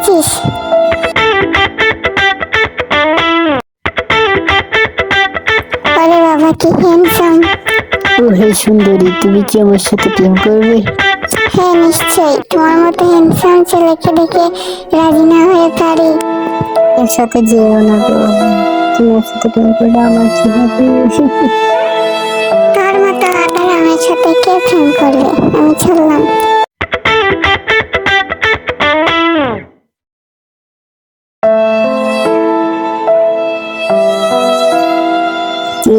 পেরেছিস আরে বাবা কি হ্যান্ডসাম ও হে সুন্দরী তুমি কি আমার সাথে প্রেম করবে? হ্যাঁ নিশ্চয়ই। তোমার মতো হ্যান্ডসাম ছেলেকে দেখে রাজি না হয়ে পারি। এর সাথে যেও না গো। তুমি সাথে প্রেম করবে আমার কি হবে? তোমার মতো আবার আমার সাথে কে প্রেম করবে? আমি ছাড়লাম।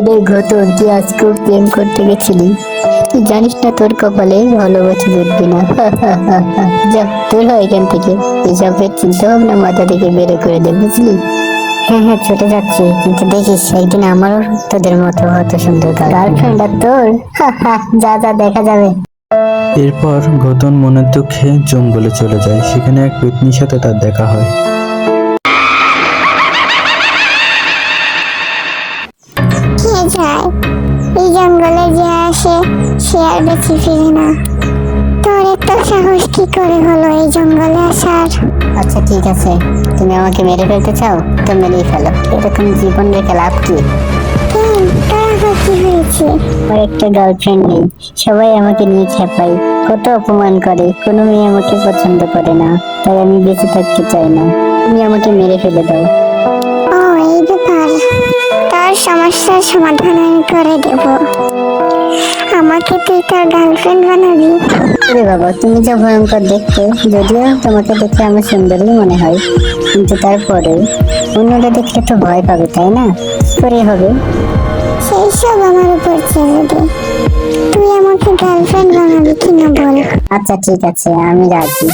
তুই রে ঘটন তুই আজকে প্রেম করতে গেছিলি। তুই জানিস না তোর কপালে ভালোবাসা জুটবে না। যা তোর হয় এখান থেকে। এসবের চিন্তা ভাবনা মাথা থেকে বের করে দে, বুঝলি? হ্যাঁ হ্যাঁ চলে যাচ্ছি। কিন্তু দেখিস, একদিন আমারও তোদের মতো হতো সুন্দর গার্লফ্রেন্ড আর তোর? যা যা, দেখা যাবে। এরপর গৌতম মনের দুঃখে জঙ্গলে চলে যায়। সেখানে এক পেতনির সাথে তার দেখা হয়। কে যায়। এই জঙ্গলে যে আসে সে আর বেঁচে ফিরে না। তোর এত সাহস কি করে হলো এই জঙ্গলে আসার? আচ্ছা ঠিক আছে। তুমি আমাকে মেরে ফেলতে চাও? তো মেরেই ফেলো। এরকম জীবন রেখে লাভ কি? একটা গার্লফ্রেন্ড নেই। সবাই আমাকে নিয়ে খেপাই কত অপমান করে। কোনো মেয়ে আমাকে পছন্দ করে না। তাই আমি বেঁচে থাকতে চাই না। তুমি আমাকে মেরে ফেলে দাও। তোর সমস্যার সমাধান আমি করে দেব। আমাকে তুই তোর গার্লফ্রেন্ড বানাবি। আরে বাবা তুমি যা ভয়ঙ্কর দেখতে যদিও তোমাকে দেখে আমার সুন্দরই মনে হয় কিন্তু তারপরে অন্যরা দেখলে তো ভয় পাবে তাই না? করে হবে। সেই সব আমার উপর ছেড়ে দে। তুই আমাকে গার্লফ্রেন্ড বানাবি কিনা বল। আচ্ছা ঠিক আছে আমি রাজি।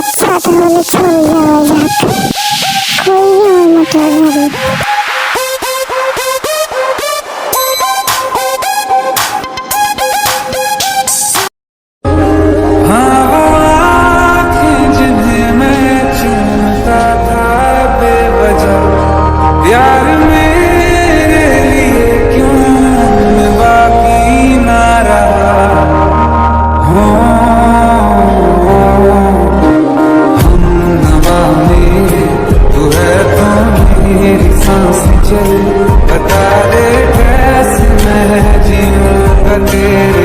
আচ্ছা তাহলে চল যাওয়া যাক। কই আমার মোটর बता दे कैसे मैं जीऊंगा तेरे